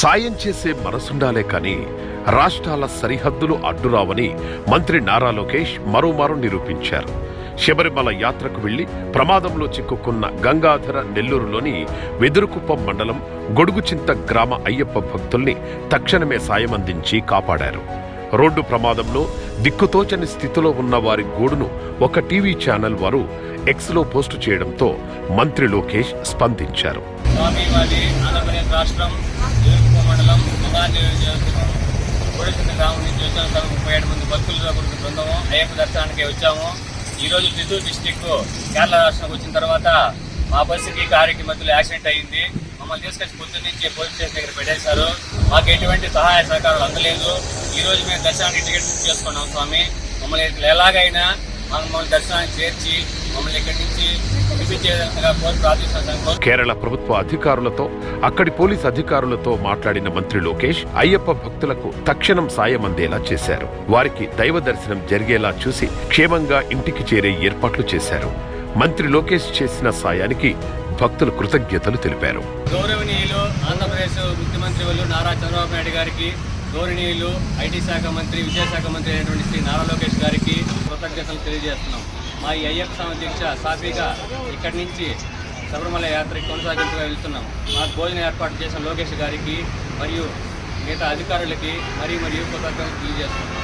సాయం చేసే మనసుండాలే కానీ రాష్ట్రాల సరిహద్దులు అడ్డురావని మంత్రి నారా లోకేష్ మరోమారు నిరూపించారు. శబరిమల యాత్రకు వెళ్ళి ప్రమాదంలో చిక్కుకున్న గంగాధర నెల్లూరులోని వెదురుకుప్పం మండలం గొడుగుచింత గ్రామ అయ్యప్ప భక్తుల్ని తక్షణమే సాయం అందించి కాపాడారు. రోడ్డు ప్రమాదంలో దిక్కుతోచని స్థితిలో ఉన్న వారి గూడును ఒక టీవీ ఛానల్ వారు ఎక్స్లో పోస్టు చేయడంతో మంత్రి లోకేష్ స్పందించారు. రాష్ట్రం. జోగిపూర్ నియోజకవర్గం కోడిచింత గ్రామం నుంచి వచ్చాము తనకు ముప్పై ఏడు మంది భక్తులతో కూడిన బృందము అయ్యప్ప దర్శనానికి వచ్చాము ఈరోజు రోజు చిత్తూరు డిస్టిక్ కేరళ రాష్ట్రానికి వచ్చిన తర్వాత మా బస్సుకి కారుకి మధ్యలో యాక్సిడెంట్ అయ్యింది. మమ్మల్ని తీసుకొచ్చి పొద్దున్న నుంచి పోలీస్ స్టేషన్ దగ్గర పెట్టేశారు. మాకు ఎటువంటి సహాయ సహకారాలు అందలేదు. ఈరోజు మేము దర్శనానికి టికెట్ బుక్ చేసుకున్నాం స్వామి. మమ్మల్ని ఎలాగైనా మమ్మల్ని దర్శనానికి చేర్చి మమ్మల్ని ఇక్కడి నుంచి విడిపించేదాకా కోరి ప్రార్థిస్తున్నాం కేరళ ప్రభుత్వ అధికారులతో అక్కడి పోలీస్ అధికారులతో మాట్లాడిన మంత్రి లోకేష్ అయ్యప్ప భక్తులకు తక్షణం సాయం అందేలా చేశారు. వారికి దైవ దర్శనం జరిగేలా చూసి క్షేమంగా ఇంటికి చేరే ఏర్పాట్లు చేశారు. మంత్రి లోకేష్ చేసిన సాయానికి భక్తులు కృతజ్ఞతలు తెలిపారు. గౌరవనీయులు ఆంధ్రప్రదేశ్ ముఖ్యమంత్రి నారా చంద్రబాబు నాయుడు గారికి గౌరవనీయులు ఐటీ శాఖ మంత్రి విద్యాశాఖ మంత్రి అయినటువంటి శ్రీ నారా లోకేష్ కృతజ్ఞతలు తెలియజేస్తున్నాం. మా ఈ అయ్యప్ప స్వామి దీక్ష సాఫీగా ఇక్కడి నుంచి శబరిమల యాత్రకి కొనసాగింపుగా వెళ్తున్నాం. మాకు భోజనం ఏర్పాటు చేసిన లోకేష్ గారికి మరియు మిగతా అధికారులకి మరియు మరియు కృతజ్ఞతలు తెలియజేస్తున్నాం.